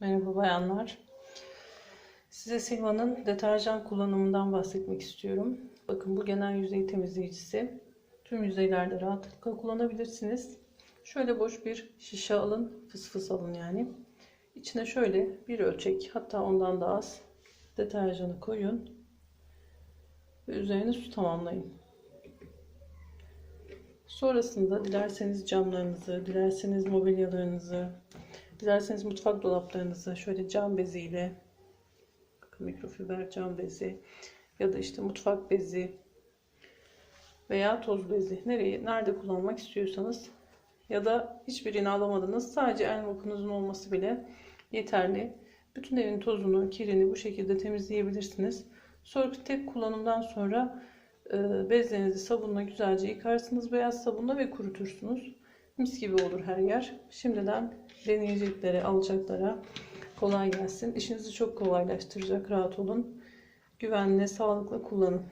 Merhaba bayanlar. Size Silva'nın deterjan kullanımından bahsetmek istiyorum. Bakın bu genel yüzey temizleyicisi. Tüm yüzeylerde rahatlıkla kullanabilirsiniz. Şöyle boş bir şişe alın. Fıs fıs alın yani. İçine şöyle bir ölçek hatta ondan da az deterjanı koyun. Ve üzerine su tamamlayın. Sonrasında dilerseniz camlarınızı, dilerseniz mobilyalarınızı, dilerseniz mutfak dolaplarınızı şöyle cam beziyle, bakın mikrofiber cam bezi ya da işte mutfak bezi veya toz bezi nereyi nerede kullanmak istiyorsanız ya da hiçbirini alamadınız sadece el mopunuzun olması bile yeterli. Bütün evin tozunu, kirini bu şekilde temizleyebilirsiniz. Sonra tek kullanımdan sonra e, bezlerinizi sabunla güzelce yıkarsınız beyaz sabunla ve kurutursunuz. Mis gibi olur her yer. Şimdiden deneyeceklere, alacaklara kolay gelsin. İşinizi çok kolaylaştıracak. Rahat olun. Güvenle, sağlıkla kullanın.